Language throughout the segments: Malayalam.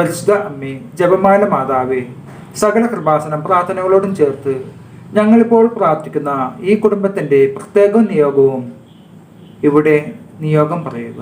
പരിശുദ്ധ അമ്മേ ജപമാല മാതാവേ സകല കൃപാസനം പ്രാർത്ഥനകളോടും ചേർത്ത് ഞങ്ങളിപ്പോൾ പ്രാർത്ഥിക്കുന്ന ഈ കുടുംബത്തിന്റെ പ്രത്യേക നിയോഗവും ഇവിടെ നിയോഗം പറയുക.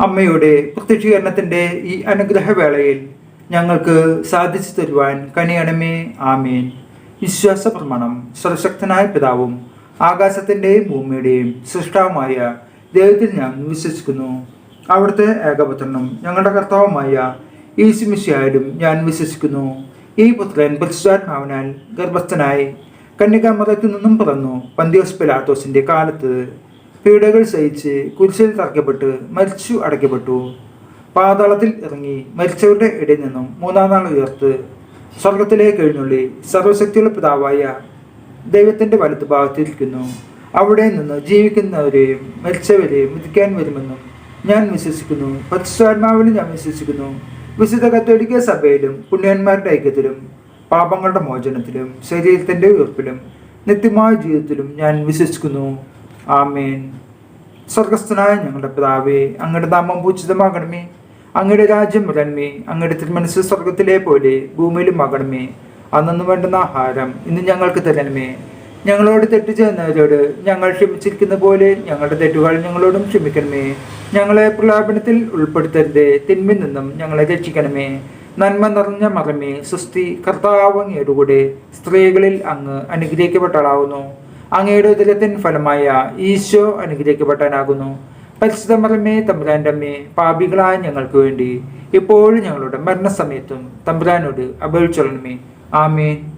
അമ്മയുടെ പ്രത്യക്ഷീകരണത്തിന്റെ ഈ അനുഗ്രഹവേളയിൽ ഞങ്ങൾക്ക് സാധിച്ചു തരുവാൻ കനിയണമേ. ആമേൻ. വിശ്വാസ പ്രമാണം സർവശക്തനായ പിതാവും ആകാശത്തിന്റെയും ഭൂമിയുടെയും സൃഷ്ടാവുമായ ദൈവത്തിൽ ഞാൻ വിശ്വസിക്കുന്നു. അവിടുത്തെ ഏകപുത്രനും ഞങ്ങളുടെ കർത്താവുമായ ഈശുമിശിയായാലും ഞാൻ വിശ്വസിക്കുന്നു. ഈ പുത്രൻ പരിശുദ്ധാത്മാവിനാൽ ഗർഭസ്ഥനായി കന്യകാമതത്തിൽ നിന്നും പിറന്നു പന്തിയോസ് പിലാത്തോസിന്റെ കാലത്ത് പീഡകൾ സഹിച്ച് കുരിശിൽ തറയ്ക്കപ്പെട്ട് മരിച്ചു അടയ്ക്കപ്പെട്ടു. പാതാളത്തിൽ ഇറങ്ങി മരിച്ചവരുടെ ഇടയിൽ നിന്നും മൂന്നാം നാൾ ഉയർത്ത് സ്വർഗത്തിലേക്ക് എഴുന്നള്ളി സർവശക്തിയുള്ള പിതാവായ ദൈവത്തിന്റെ വലത്ത് ഭാഗത്തിരിക്കുന്നു അവിടെ നിന്ന് ജീവിക്കുന്നവരെയും മരിച്ചവരെയും വിധിക്കാൻ വരുമെന്നും ഞാൻ വിശ്വസിക്കുന്നു. പരിശുദ്ധാത്മാവിലും ഞാൻ വിശ്വസിക്കുന്നു. വിശുദ്ധ കത്തോലിക്ക സഭയിലും പുണ്യന്മാരുടെ ഐക്യത്തിലും പാപങ്ങളുടെ മോചനത്തിലും ശരീരത്തിന്റെ ഉയർപ്പിലും നിത്യമായ ജീവിതത്തിലും ഞാൻ വിശ്വസിക്കുന്നു. ആമേൻ. സ്വർഗസ്ഥനായ ഞങ്ങളുടെ പിതാവേ അങ്ങയുടെ നാമം പൂജിതമാകണമേ. അങ്ങയുടെ രാജ്യം വരണമേ. അങ്ങയുടെ തിരുമനസ് സ്വർഗത്തിലെ പോലെ ഭൂമിയിലും ആകണമേ. അന്നു വേണ്ടുന്ന ആഹാരം ഇന്ന് ഞങ്ങൾക്ക് തരണമേ. ഞങ്ങളോട് തെറ്റ് ചെയ്യുന്നവരോട് ഞങ്ങൾ ക്ഷമിച്ചിരിക്കുന്ന പോലെ ഞങ്ങളുടെ തെറ്റുകൾ ഞങ്ങളോടും ക്ഷമിക്കണമേ. ഞങ്ങളെ പ്രലാപനത്തിൽ ഉൾപ്പെടുത്തരുത്. തിന്മിൽ നിന്നും ഞങ്ങളെ രക്ഷിക്കണമേ. നന്മ നിറഞ്ഞ മറമേ സുസ്ഥി കർത്താവ് കൂടെ സ്ത്രീകളിൽ അങ്ങ് അനുഗ്രഹിക്കപ്പെട്ടളാവുന്നു അങ്ങയുടെ ഉദരത്തിൻ ഫലമായ ഈശോ അനുഗ്രഹിക്കപ്പെട്ടാനാകുന്നു പരിശുദ്ധമറമേ തമ്പുരാന്റെ പാപികളായ ഞങ്ങൾക്ക് വേണ്ടി ഇപ്പോഴും ഞങ്ങളുടെ മരണസമയത്തും തമ്പുരാനോട് അപേക്ഷിച്ചൊള്ളണമേ ആമേൻ.